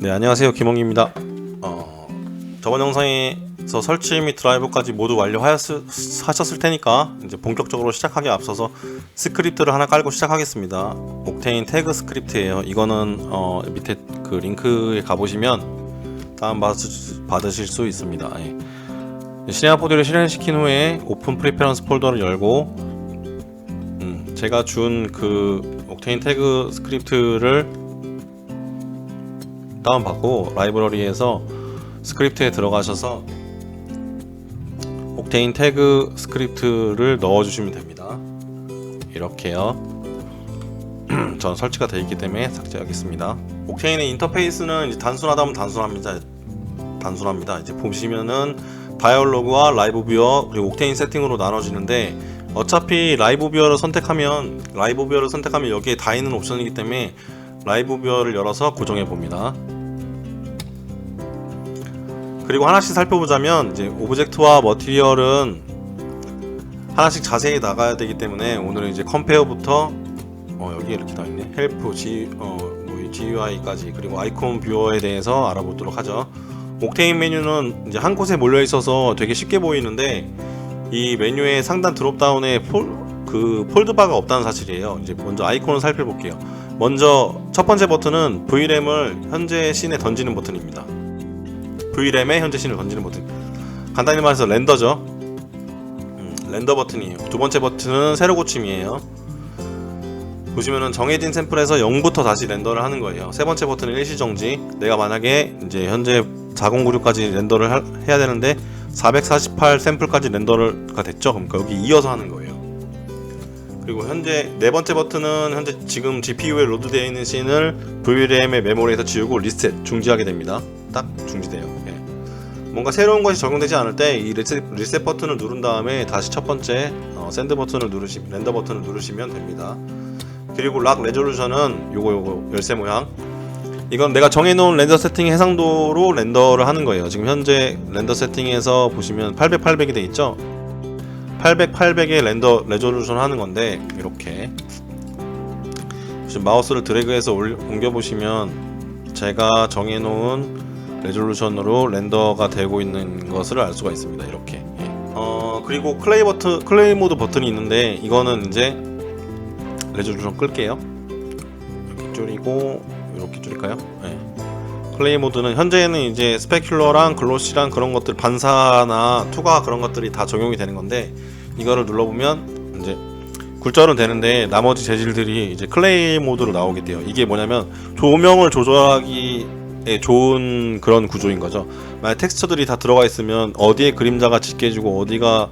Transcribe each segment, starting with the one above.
네 안녕하세요 김홍기입니다. 어, 저번 영상에서 설치 및 드라이버까지 모두 완료하셨을 테니까 이제 본격적으로 시작하기 앞서서 스크립트를 하나 깔고 시작하겠습니다. 옥테인 태그 스크립트예요. 이거는 어, 밑에 그 링크에 가보시면 다운 받으실 수 있습니다. 예. 시네마 포드를 실행시킨 후에 오픈 프리페런스 폴더를 열고 음, 제가 준 그 옥테인 태그 스크립트를 다운받고 라이브러리에서 스크립트에 들어가셔서 옥테인 태그 스크립트를 넣어주시면 됩니다. 이렇게요. 전 설치가 되어 있기 때문에 삭제하겠습니다. 옥테인의 인터페이스는 단순하다면 단순합니다. 단순합니다. 이제 보시면은 다이얼로그와 라이브 뷰어 그리고 옥테인 세팅으로 나눠지는데 어차피 라이브 뷰어를 선택하면 라이브 뷰어를 선택하면 여기에 다 있는 옵션이기 때문에 라이브 뷰어를 열어서 고정해 봅니다. 그리고 하나씩 살펴보자면 이제 오브젝트와 머티리얼은 하나씩 자세히 나가야 되기 때문에 오늘은 이제 컴페어부터 어, 여기 이렇게 다 있네. 헬프, G, 어, 뭐 GUI까지 그리고 아이콘 뷰어에 대해서 알아보도록 하죠. 옥테인 메뉴는 이제 한 곳에 몰려 있어서 되게 쉽게 보이는데 이 메뉴의 상단 드롭다운에 폴, 그 폴드바가 없다는 사실이에요. 이제 먼저 아이콘을 살펴볼게요. 먼저 첫 번째 버튼은 VRAM을 현재 씬에 던지는 버튼입니다. VRAM에 현재 씬을 던지는 버튼. 간단히 말해서 렌더죠. 음, 렌더 버튼이에요. 두 번째 버튼은 세로 고침이에요. 보시면은 정해진 샘플에서 0부터 다시 렌더를 하는 거예요. 세 번째 버튼은 일시 정지. 내가 만약에 이제 현재 4096까지 렌더를 하- 해야 되는데 448 샘플까지 렌더가 됐죠. 그러니까 여기 이어서 하는 거예요. 그리고 현재 네 번째 버튼은 현재 지금 GPU에 로드되어 있는 씬을 VRAM의 메모리에서 지우고 리셋 중지하게 됩니다. 딱 중지돼요. 예. 뭔가 새로운 것이 적용되지 않을 때 이 리셋, 리셋 버튼을 누른 다음에 다시 첫 번째 어, 샌드 버튼을 누르시 렌더 버튼을 누르시면 됩니다. 그리고 락 레졸루션은 요거 요거 열쇠 모양 이건 내가 정해놓은 렌더 세팅 해상도로 렌더를 하는 거예요. 지금 현재 렌더 세팅에서 보시면 800, 800이 돼 있죠. 800, 800의 렌더 레졸루션 하는 건데 이렇게 마우스를 드래그해서 올- 옮겨 보시면 제가 정해놓은 레졸루션으로 렌더가 되고 있는 것을 알 수가 있습니다. 이렇게. 예. 어 그리고 클레이 버튼, 클레이 모드 버튼이 있는데 이거는 이제 레졸루션 끌게요. 이렇게 줄이고 이렇게 줄일까요? 네. 클레이 모드는 현재는 이제 스페큘러랑 글로시랑 그런 것들 반사나 투과 그런 것들이 다 적용이 되는 건데 이거를 눌러보면 이제 굴절은 되는데 나머지 재질들이 이제 클레이 모드로 나오게 돼요. 이게 뭐냐면 조명을 조절하기에 좋은 그런 구조인 거죠. 만약 텍스처들이 다 들어가 있으면 어디에 그림자가 짙게 지고 어디가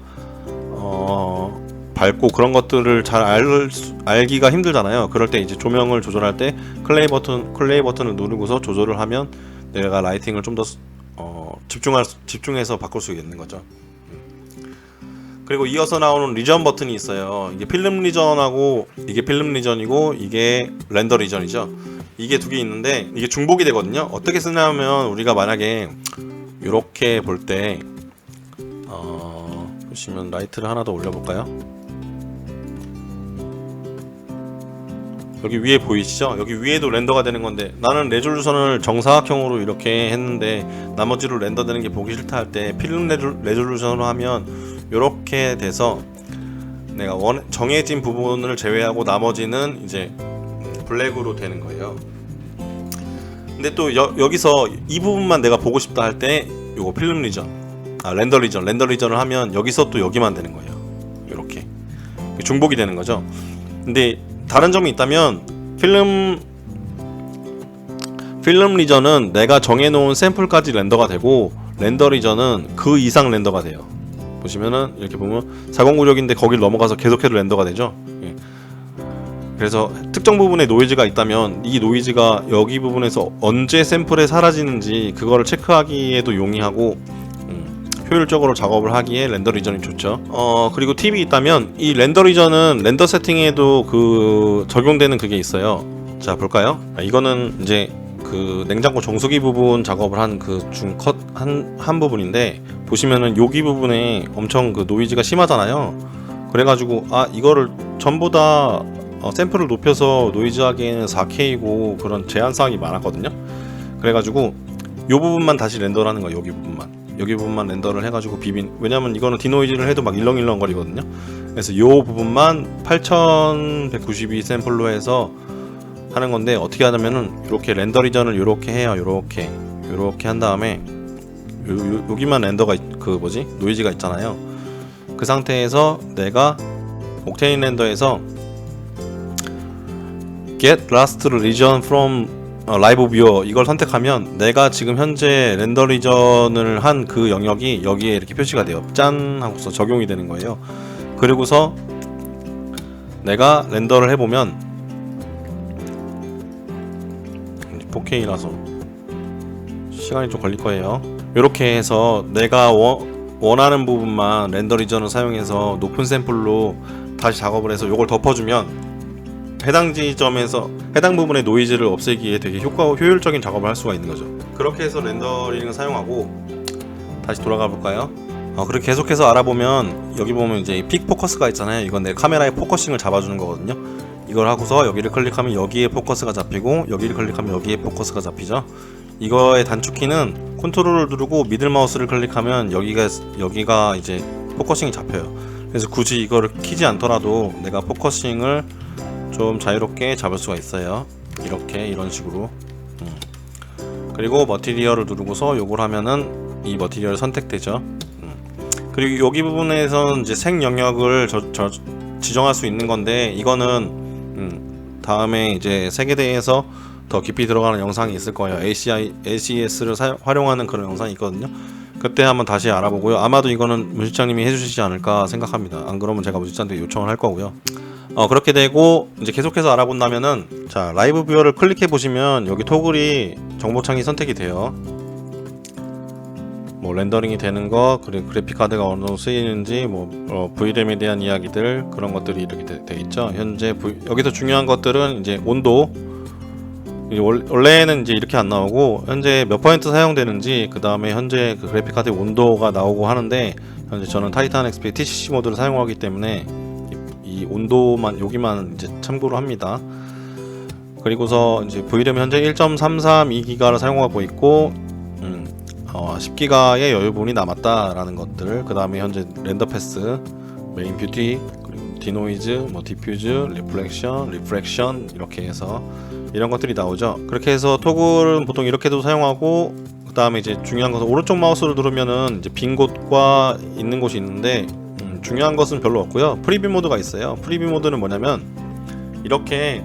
어 밝고 그런 것들을 잘 알, 수- 알기가 힘들잖아요. 그럴 때 이제 조명을 조절할 때 클레이 버튼 클레이 버튼을 누르고서 조절을 하면 내가 라이팅을 좀더 어, 집중할 수- 집중해서 바꿀 수 있는 거죠. 음. 그리고 이어서 나오는 리전 버튼이 있어요. 이게 필름 리전하고 이게 필름 리전이고 이게 렌더 리전이죠. 이게 두 개 있는데 이게 중복이 되거든요. 어떻게 쓰냐면 우리가 만약에 이렇게 볼때 어, 보시면 라이트를 하나 더 올려볼까요? 여기 위에 보이시죠? 여기 위에도 렌더가 되는 건데 나는 레졸루션을 정사각형으로 이렇게 했는데 나머지로 렌더되는 게 보기 싫다 할 때 필름 레졸- 레졸루션으로 하면 이렇게 돼서 내가 원 정해진 부분을 제외하고 나머지는 이제 블랙으로 되는 거예요. 근데 또 여, 여기서 이 부분만 내가 보고 싶다 할때 요거 필름 리전 아 렌더 리전 렌더 리전을 하면 여기서 또 여기만 되는 거예요. 이렇게 중복이 되는 거죠. 근데 다른 점이 있다면 필름 필름 리전은 내가 정해놓은 샘플까지 렌더가 되고 렌더 리전은 그 이상 렌더가 돼요. 보시면은 이렇게 보면 4096인데 거길 넘어가서 계속해도 렌더가 되죠. 예. 그래서 특정 부분에 노이즈가 있다면 이 노이즈가 여기 부분에서 언제 샘플에 사라지는지 그거를 체크하기에도 용이하고 음, 효율적으로 작업을 하기에 렌더 리전이 좋죠. 어 그리고 팁이 있다면 이 렌더 리전은 렌더 세팅에도 그 적용되는 그게 있어요. 자 볼까요? 아, 이거는 이제 그 냉장고 정수기 부분 작업을 한 그 중 컷 한, 한 부분인데 보시면은 여기 부분에 엄청 그 노이즈가 심하잖아요. 그래가지고 아 이거를 전부 다 어, 샘플을 높여서 노이즈 하기에는 4K고 그런 제한 사항이 많았거든요. 그래가지고 요 부분만 다시 렌더를 하는 거예요. 여기 부분만. 여기 부분만 렌더를 해가지고 비빈. 왜냐면 이거는 디노이즈를 해도 막 일렁일렁 거리거든요. 그래서 요 부분만 8192 샘플로 해서 하는 건데 어떻게 하냐면은 이렇게 렌더 리전을 이렇게 해요. 이렇게 이렇게 한 다음에 요, 요, 여기만 렌더가 있- 그 뭐지 노이즈가 있잖아요. 그 상태에서 내가 옥테인 렌더에서 get last region from 어, live viewer 이걸 선택하면 내가 지금 현재 렌더 리전을 한 그 영역이 여기에 이렇게 표시가 돼요. 짠 하고서 적용이 되는 거예요. 그리고서 내가 렌더를 해보면 4K라서 시간이 좀 걸릴 거예요. 이렇게 해서 내가 원, 원하는 부분만 렌더 리전을 사용해서 높은 샘플로 다시 작업을 해서 이걸 덮어주면 해당 지점에서 해당 부분의 노이즈를 없애기에 되게 효과 효율적인 작업을 할 수가 있는 거죠. 그렇게 해서 렌더링을 사용하고 다시 돌아가 볼까요? 어, 그리고 계속해서 알아보면 여기 보면 이제 픽 포커스가 있잖아요. 이건 내 카메라의 포커싱을 잡아주는 거거든요. 이걸 하고서 여기를 클릭하면 여기에 포커스가 잡히고 여기를 클릭하면 여기에 포커스가 잡히죠. 이거의 단축키는 컨트롤을 누르고 미들 마우스를 클릭하면 여기가 여기가 이제 포커싱이 잡혀요. 그래서 굳이 이거를 키지 않더라도 내가 포커싱을 좀 자유롭게 잡을 수가 있어요. 이렇게 이런 식으로. 음. 그리고 머티리얼을 누르고서 요걸 하면은 이 머티리얼 선택되죠. 음. 그리고 여기 부분에서는 이제 색 영역을 저, 저, 지정할 수 있는 건데 이거는 음, 다음에 이제 색에 대해서 더 깊이 들어가는 영상이 있을 거예요. ACI, ACS를 사, 활용하는 그런 영상이 있거든요. 그때 한번 다시 알아보고요. 아마도 이거는 문실장님이 해주시지 않을까 생각합니다. 안 그러면 제가 문실장한테 요청을 할 거고요. 어 그렇게 되고 이제 계속해서 알아본다면은 자 라이브 뷰어를 클릭해 보시면 여기 토글이 정보창이 선택이 돼요. 뭐 렌더링이 되는 거 그리고 그래픽 카드가 어느 정도 쓰이는지 뭐 어, VRAM에 대한 이야기들 그런 것들이 이렇게 돼, 돼 있죠. 현재 V, 여기서 중요한 것들은 이제 온도 원래는 이제 이렇게 안 나오고 현재 몇 퍼센트 사용되는지 그 다음에 현재 그 그래픽 카드 온도가 나오고 하는데 현재 저는 타이탄 XP TCC 모드를 사용하기 때문에 이, 이 온도만 여기만 이제 참고로 합니다. 그리고서 이제 VRAM 현재 1.332기가를 사용하고 있고 음, 어, 10기가의 여유분이 남았다라는 것들 그 다음에 현재 렌더 패스 메인 뷰티 그리고 디노이즈 뭐 디퓨즈 리플렉션 리프렉션 이렇게 해서 이런 것들이 나오죠. 그렇게 해서 토글은 보통 이렇게도 사용하고 그 다음에 이제 중요한 것은 오른쪽 마우스를 누르면은 이제 빈 곳과 있는 곳이 있는데 음, 중요한 것은 별로 없고요. 프리뷰 모드가 있어요. 프리뷰 모드는 뭐냐면 이렇게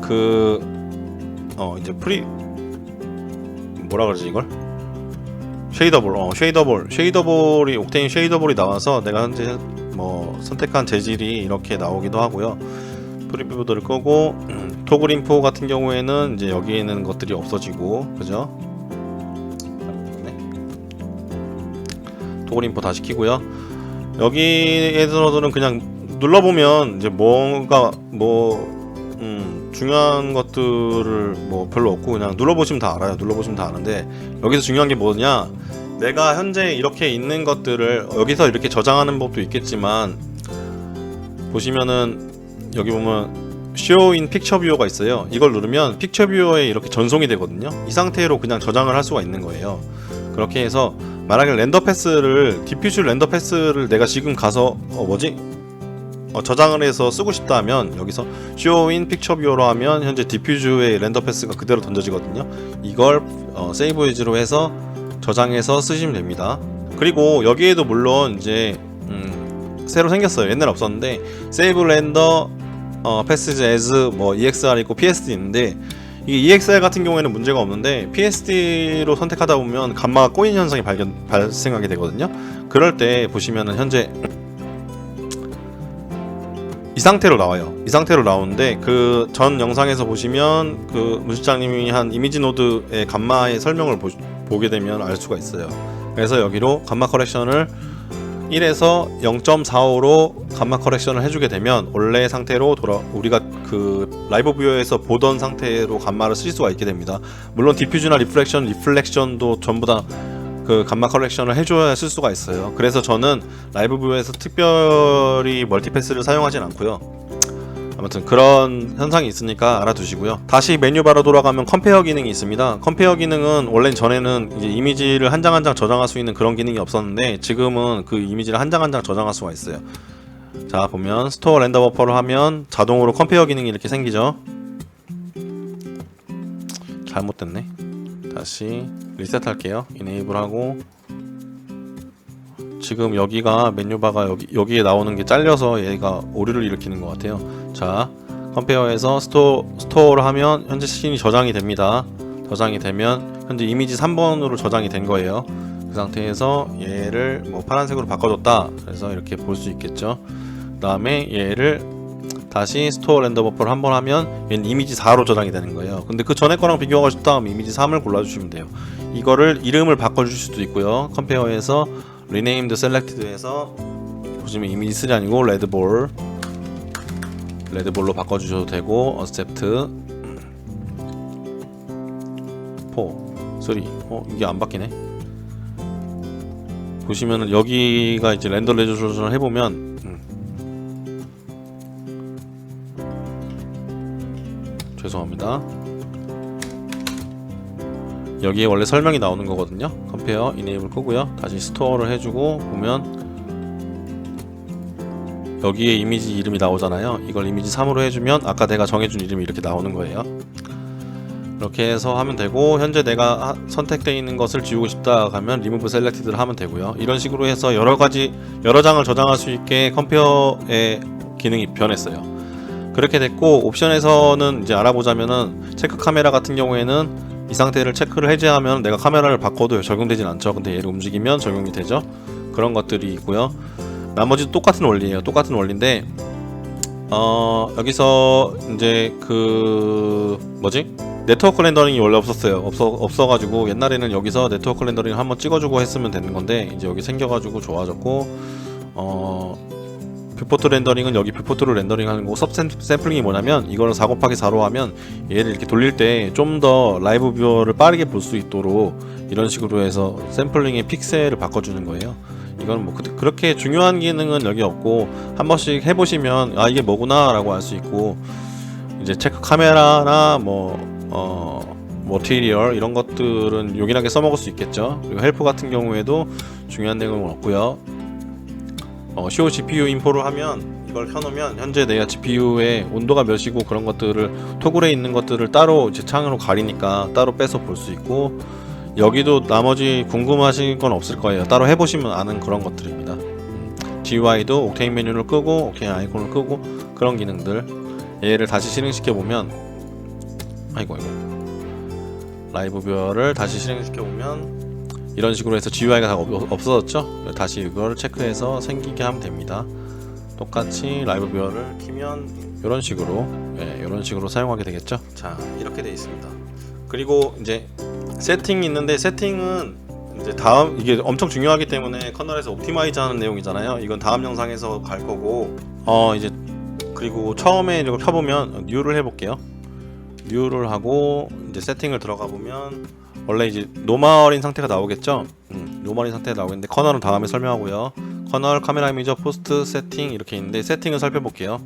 그 어 이제 프리 뭐라 그러지 이걸 쉐이더볼 어 쉐이더볼 쉐이더볼이 옥테인 쉐이더볼이 나와서 내가 현재 뭐 선택한 재질이 이렇게 나오기도 하고요. 프리뷰 모드를 끄고 음, 토글 인포 같은 경우에는 이제 여기에 있는 것들이 없어지고 그죠? 네. 토글 인포 다시 키고요. 여기에서는 그냥 눌러보면 이제 뭔가 뭐 음, 중요한 것들을 뭐 별로 없고 그냥 눌러보시면 다 알아요. 눌러보시면 다 아는데 여기서 중요한 게 뭐냐? 내가 현재 이렇게 있는 것들을 여기서 이렇게 저장하는 법도 있겠지만 보시면은 여기 보면 Show in Picture Viewer가 있어요. 이걸 누르면 픽처 뷰어에 이렇게 전송이 되거든요. 이 상태로 그냥 저장을 할 수가 있는 거예요. 그렇게 해서 만약에 렌더 패스를 디퓨즈 렌더 패스를 내가 지금 가서 어 뭐지? 어, 저장을 해서 쓰고 싶다 하면 여기서 in Picture Viewer로 하면 현재 디퓨즈의 렌더 패스가 그대로 던져지거든요. 이걸 어, 세이브 에즈로 해서 저장해서 쓰시면 됩니다. 그리고 여기에도 물론 이제 음, 새로 생겼어요. 옛날에 없었는데 세이브 렌더 어, 패스즈 에즈 뭐 EXR 있고 PSD 있는데 이게 EXR 같은 경우에는 문제가 없는데 PSD로 선택하다 보면 감마가 꼬이는 현상이 발견 발생하게 되거든요. 그럴 때 보시면은 현재 이 상태로 나와요. 이 상태로 나오는데 그 전 영상에서 보시면 그 문실장님이 한 이미지 노드의 감마의 설명을 보, 보게 되면 알 수가 있어요. 그래서 여기로 감마 커렉션을 1에서 0.45로 감마 커렉션을 해주게 되면 원래 상태로 돌아 우리가 그 라이브 뷰어에서 보던 상태로 감마를 쓸 수가 있게 됩니다. 물론 디퓨즈나 리플렉션, 리플렉션도 전부 다 그 감마 컬렉션을 해줘야 쓸 수가 있어요. 그래서 저는 라이브 뷰에서 특별히 멀티패스를 사용하진 않고요. 아무튼 그런 현상이 있으니까 알아두시고요. 다시 메뉴 바로 돌아가면 컴페어 기능이 있습니다. 컴페어 기능은 원래 전에는 이미지를 한 장 한 장 저장할 수 있는 그런 기능이 없었는데 지금은 그 이미지를 한 장 한 장 저장할 수가 있어요. 자 보면 스토어 렌더 버퍼를 하면 자동으로 컴페어 기능이 이렇게 생기죠. 잘못됐네. 다시 리셋할게요. 이네이블 하고 지금 여기가 메뉴바가 여기 여기에 나오는 게 잘려서 얘가 오류를 일으키는 것 같아요. 자, 컴페어에서 스토어 스토어를 하면 현재 씬이 저장이 됩니다. 저장이 되면 현재 이미지 3번으로 저장이 된 거예요. 그 상태에서 얘를 뭐 파란색으로 바꿔줬다. 그래서 이렇게 볼 수 있겠죠. 그 다음에 얘를 다시 스토어 렌더 버퍼를 한번 하면 얘는 이미지 4로 저장이 되는 거예요. 근데 그 전에 거랑 비교하고 싶다면 이미지 3을 골라주시면 돼요. 이거를 이름을 바꿔줄 수도 있고요. 컴페어에서 renamed selected에서 보시면 이미지 3 아니고 레드볼 레드볼로 바꿔주셔도 되고 accept. 4 3 어 이게 안 바뀌네. 보시면은 여기가 이제 렌더 레조루션을 해보면 음. 죄송합니다 여기에 원래 설명이 나오는 거거든요. 컴페어 이네이블 끄고요. 다시 스토어를 해주고 보면 여기에 이미지 이름이 나오잖아요. 이걸 이미지 3으로 해주면 아까 내가 정해준 이름이 이렇게 나오는 거예요. 이렇게 해서 하면 되고 현재 내가 하- 선택되어 있는 것을 지우고 싶다 하면 리무브 셀렉티드를 하면 되고요. 이런 식으로 해서 여러 가지 여러 장을 저장할 수 있게 컴페어의 기능이 변했어요. 그렇게 됐고 옵션에서는 이제 알아보자면은 체크 카메라 같은 경우에는 이 상태를 체크를 해제하면 내가 카메라를 바꿔도 적용되진 않죠. 근데 얘를 움직이면 적용이 되죠. 그런 것들이 있고요. 나머지도 똑같은 원리예요. 똑같은 원리인데 어 여기서 이제 그 뭐지 네트워크 렌더링이 원래 없었어요. 없어 없어가지고 옛날에는 여기서 네트워크 렌더링 한번 찍어주고 했으면 되는 건데 이제 여기 생겨가지고 좋아졌고 어 뷰포트 렌더링은 여기 뷰포트로 렌더링 하는 거고 섭 샘플링이 뭐냐면 이거를 4 곱하기 4로 하면 얘를 이렇게 돌릴 때 좀 더 라이브 뷰어를 빠르게 볼 수 있도록 이런 식으로 해서 샘플링의 픽셀을 바꿔주는 거예요. 이건 뭐 그, 렇게 중요한 기능은 여기 없고 한 번씩 해보시면 아 이게 뭐구나 라고 알 수 있고 이제 체크 카메라나 뭐 어, 머티리얼 이런 것들은 요긴하게 써먹을 수 있겠죠. 그리고 헬프 같은 경우에도 중요한 내용은 없고요. 어, show GPU 인포를 하면 이걸 켜놓으면 현재 내가 GPU의 온도가 몇이고 그런 것들을 토글에 있는 것들을 따로 이제 창으로 가리니까 따로 빼서 볼 수 있고 여기도 나머지 궁금하신 건 없을 거예요. 따로 해보시면 아는 그런 것들입니다. 음, GUI도 옥테인 메뉴를 끄고 옥테인 아이콘을 끄고 그런 기능들 얘를 다시 실행시켜 보면 아이고 아이고 라이브 뷰어를 다시 실행시켜 보면 이런 식으로 해서 GUI가 다 없- 없어졌죠? 다시 이걸 체크해서 생기게 하면 됩니다. 똑같이 라이브 뷰어를 키면 이런 식으로 예, 이런 식으로 사용하게 되겠죠? 자 이렇게 돼 있습니다. 그리고 이제 세팅이 있는데 세팅은 이제 다음 이게 엄청 중요하기 때문에 커널에서 옵티마이즈 하는 내용이잖아요. 이건 다음 영상에서 갈 거고 어 이제 그리고 처음에 이걸 켜보면 뉴를 해볼게요. 뉴를 하고 이제 세팅을 들어가 보면 원래 이제 노멀인 상태가 나오겠죠. 음, 노멀인 상태가 나오겠는데 커널은 다음에 설명하고요. 커널 카메라 이미저 포스트 세팅 이렇게 있는데 세팅을 살펴볼게요.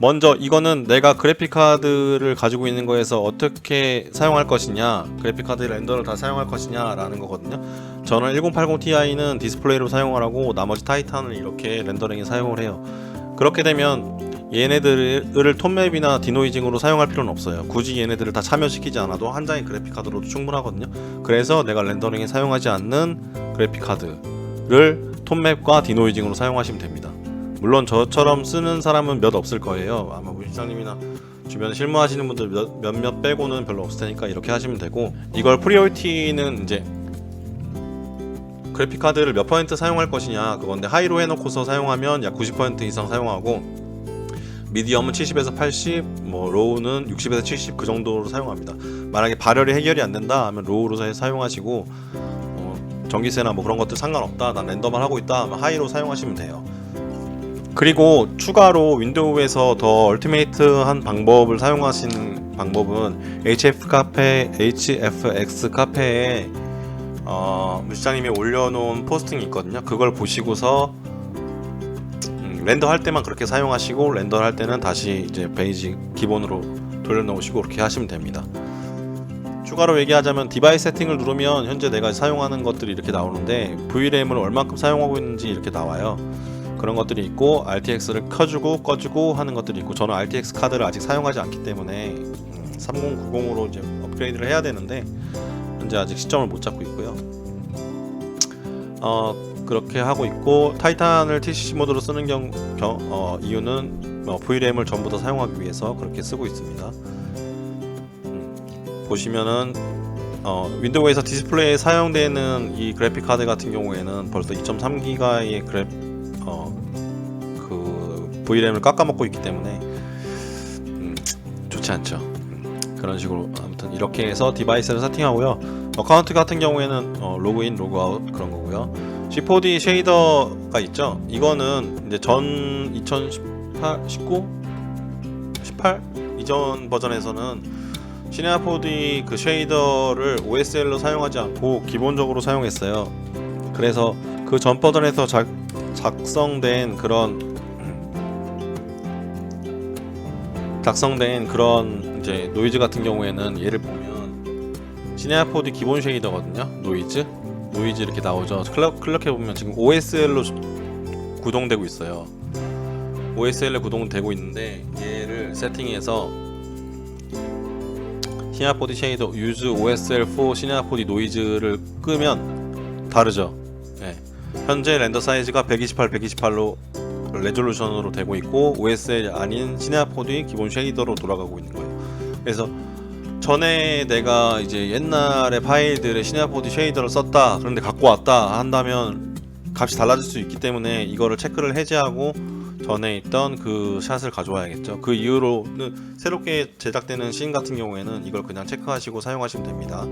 먼저 이거는 내가 그래픽 카드를 가지고 있는 거에서 어떻게 사용할 것이냐, 그래픽 카드 렌더를 다 사용할 것이냐 라는 거거든요. 저는 1080 Ti는 디스플레이로 사용을 하고 나머지 타이탄을 이렇게 렌더링에 사용을 해요. 그렇게 되면 얘네들을 톤맵이나 디노이징으로 사용할 필요는 없어요. 굳이 얘네들을 다 참여시키지 않아도 한 장의 그래픽 카드로도 충분하거든요. 그래서 내가 렌더링에 사용하지 않는 그래픽 카드를 톤맵과 디노이징으로 사용하시면 됩니다. 물론 저처럼 쓰는 사람은 몇 없을 거예요. 아마 우리 시장님이나 주변에 실무하시는 분들 몇, 몇몇 빼고는 별로 없을 테니까 이렇게 하시면 되고 이걸 프리오리티는 이제 그래픽 카드를 몇 퍼센트 사용할 것이냐 그건데 하이로 해놓고서 사용하면 약 90% 이상 사용하고 미디엄은 70에서 80, 뭐 로우는 60에서 70 그 정도로 사용합니다. 만약에 발열이 해결이 안 된다 하면 로우로 사- 사용하시고 어, 전기세나 뭐 그런 것들 상관없다. 난 랜덤만 하고 있다 하면 하이로 사용하시면 돼요. 그리고 추가로 윈도우에서 더 얼티메이트한 방법을 사용하시는 방법은 HF 카페, HFX 카페에 어, 무시장님이 올려놓은 포스팅이 있거든요. 그걸 보시고서 음, 렌더 할 때만 그렇게 사용하시고 렌더 할 때는 다시 이제 베이직 기본으로 돌려놓으시고 그렇게 하시면 됩니다. 추가로 얘기하자면 디바이스 세팅을 누르면 현재 내가 사용하는 것들이 이렇게 나오는데 VRAM을 얼만큼 사용하고 있는지 이렇게 나와요. 그런 것들이 있고 RTX를 켜주고 꺼주고 하는 것들이 있고 저는 RTX 카드를 아직 사용하지 않기 때문에 음, 3090으로 이제 업그레이드를 해야 되는데 현재 아직 시점을 못 잡고 있고요. 어 그렇게 하고 있고 타이탄을 TCC 모드로 쓰는 경, 경 어, 이유는 어, VRAM을 전부 다 사용하기 위해서 그렇게 쓰고 있습니다. 음, 보시면은 어, 윈도우에서 디스플레이에 사용되는 이 그래픽 카드 같은 경우에는 벌써 2.3기가의 그래 어, 그 VRAM을 깎아먹고 있기 때문에 음, 좋지 않죠. 음, 그런 식으로 아무튼 이렇게 해서 디바이스를 세팅하고요. 어카운트 같은 경우에는 어, 로그인, 로그아웃 그런 거고요. G4D 쉐이더가 있죠. 이거는 이제 전 2018, 19, 18 이전 버전에서는 시네아 4D 그 쉐이더를 OSL로 사용하지 않고 기본적으로 사용했어요. 그래서 그 전 버전에서 작, 작성된 그런 작성된 그런 이제 노이즈 같은 경우에는 얘를 시네아 4D 기본 쉐이더거든요. 노이즈 노이즈 이렇게 나오죠. 클럭 클럭해 보면 지금 OSL로 구동되고 있어요. OSL에 구동되고 있는데 얘를 세팅해서 시네아 4D 쉐이더 유즈 OSL4 시네아 4D 노이즈를 끄면 다르죠. 예. 현재 렌더 사이즈가 128, 128로 레졸루션으로 되고 있고 OSL 아닌 시네아 4D 기본 쉐이더로 돌아가고 있는 거예요. 그래서 전에 내가 이제 옛날에 파일들의 4D 쉐이더를 썼다 그런데 갖고 왔다 한다면 값이 달라질 수 있기 때문에 이거를 체크를 해제하고 전에 있던 그 샷을 가져와야겠죠. 그 이후로는 새롭게 제작되는 씬 같은 경우에는 이걸 그냥 체크하시고 사용하시면 됩니다.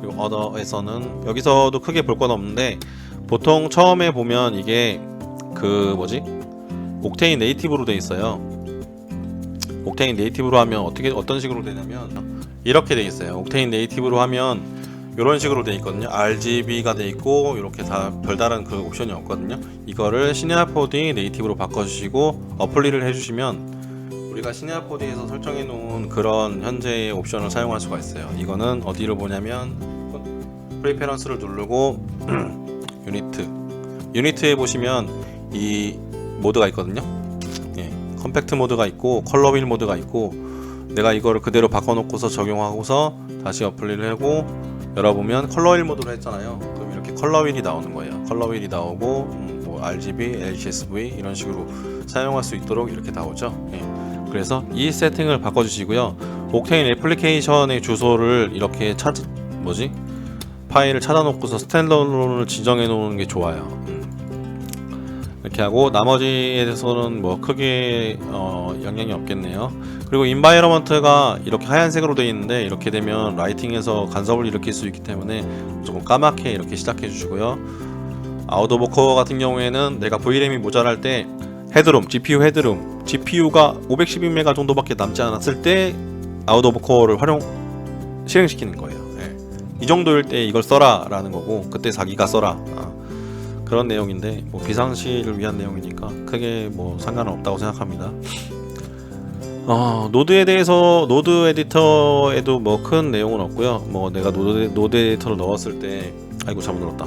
그리고 어더에서는 여기서도 크게 볼 건 없는데 보통 처음에 보면 이게 그 뭐지 옥테인 네이티브로 돼 있어요. 옥테인 네이티브로 하면 어떻게 어떤 식으로 되냐면 이렇게 돼 있어요. 옥테인 네이티브로 하면 이런 식으로 돼 있거든요. RGB가 돼 있고 이렇게 다 별다른 그 옵션이 없거든요. 이거를 시네아 4D 네이티브로 바꿔주시고 어플리를 해주시면 우리가 시네아 4D에서 설정해 놓은 그런 현재의 옵션을 사용할 수가 있어요. 이거는 어디로 보냐면 프리페런스를 누르고 유니트 유니트에 보시면 이 모드가 있거든요. 예, 컴팩트 모드가 있고 컬러 휠 모드가 있고 내가 이거를 그대로 바꿔놓고서 적용하고서 다시 어플리를 하고 열어보면 컬러 휠 모드로 했잖아요. 그럼 이렇게 컬러 휠이 나오는 거예요. 컬러 휠이 나오고 음, 뭐 RGB, LCSV 이런 식으로 사용할 수 있도록 이렇게 나오죠. 예. 그래서 이 세팅을 바꿔주시고요. 옥테인 애플리케이션의 주소를 이렇게 찾 뭐지 파일을 찾아놓고서 스탠더론을 지정해 놓는 게 좋아요. 음. 이렇게 하고 나머지에 대해서는 뭐 크게 어, 영향이 없겠네요. 그리고 인바이러먼트가 이렇게 하얀색으로 되어 있는데 이렇게 되면 라이팅에서 간섭을 일으킬 수 있기 때문에 조금 까맣게 이렇게 시작해 주시고요. 코어 같은 경우에는 내가 VRAM이 모자랄 때 헤드룸, GPU 헤드룸, GPU가 512메가 정도밖에 남지 않았을 때 코어를 활용 실행시키는 거예요. 예. 이 정도일 때 이걸 써라라는 거고 그때 4기가 써라 아, 그런 내용인데 뭐 비상시를 위한 내용이니까 크게 뭐 상관은 없다고 생각합니다. 어, 노드에 대해서 노드 에디터에도 뭐 큰 내용은 없고요. 뭐 내가 노드 노드 에디터를 넣었을 때 아이고 잘못 눌렀다.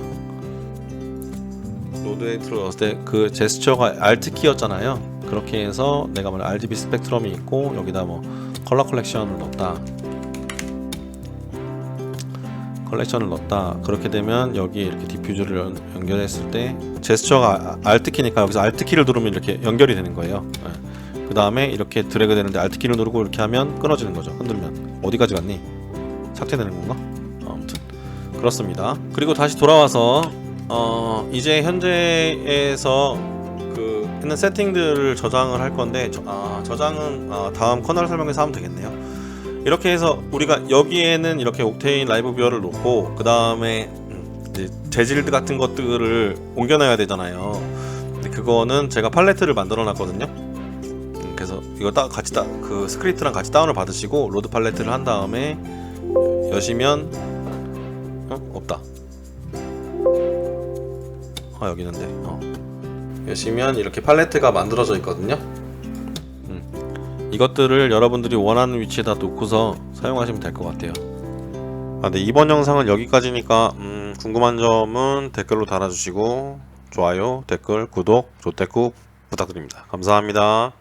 노드 에디터를 넣었을 때 그 제스처가 Alt 키였잖아요. 그렇게 해서 내가 뭐 RGB 스펙트럼이 있고 여기다 뭐 컬러 컬렉션을 넣었다. 컬렉션을 넣었다. 그렇게 되면 여기에 이렇게 디퓨저를 연, 연결했을 때 제스처가 Alt 키니까 여기서 Alt 키를 누르면 이렇게 연결이 되는 거예요. 네. 그 다음에 이렇게 드래그 되는데 Alt 키를 누르고 이렇게 하면 끊어지는 거죠. 흔들면 어디까지 갔니? 삭제되는 건가? 어, 아무튼 그렇습니다. 그리고 다시 돌아와서 어, 이제 현재에서 그 있는 세팅들을 저장을 할 건데 저, 아, 저장은 아, 다음 커널 설명에서 하면 되겠네요. 이렇게 해서 우리가 여기에는 이렇게 옥테인 라이브 뷰어를 놓고 그 다음에 재질드 같은 것들을 옮겨놔야 되잖아요. 근데 그거는 제가 팔레트를 만들어 놨거든요. 음, 그래서 이거 딱 같이 다, 그 스크립트랑 같이 다운을 받으시고 로드 팔레트를 한 다음에 여시면 어? 없다 아 여기 있는데 어. 여시면 이렇게 팔레트가 만들어져 있거든요 음. 이것들을 여러분들이 원하는 위치에 다 놓고서 사용하시면 될 것 같아요 아, 네, 이번 영상은 여기까지니까 음, 궁금한 점은 댓글로 달아주시고 좋아요, 댓글, 구독, 조태꾹 부탁드립니다. 감사합니다.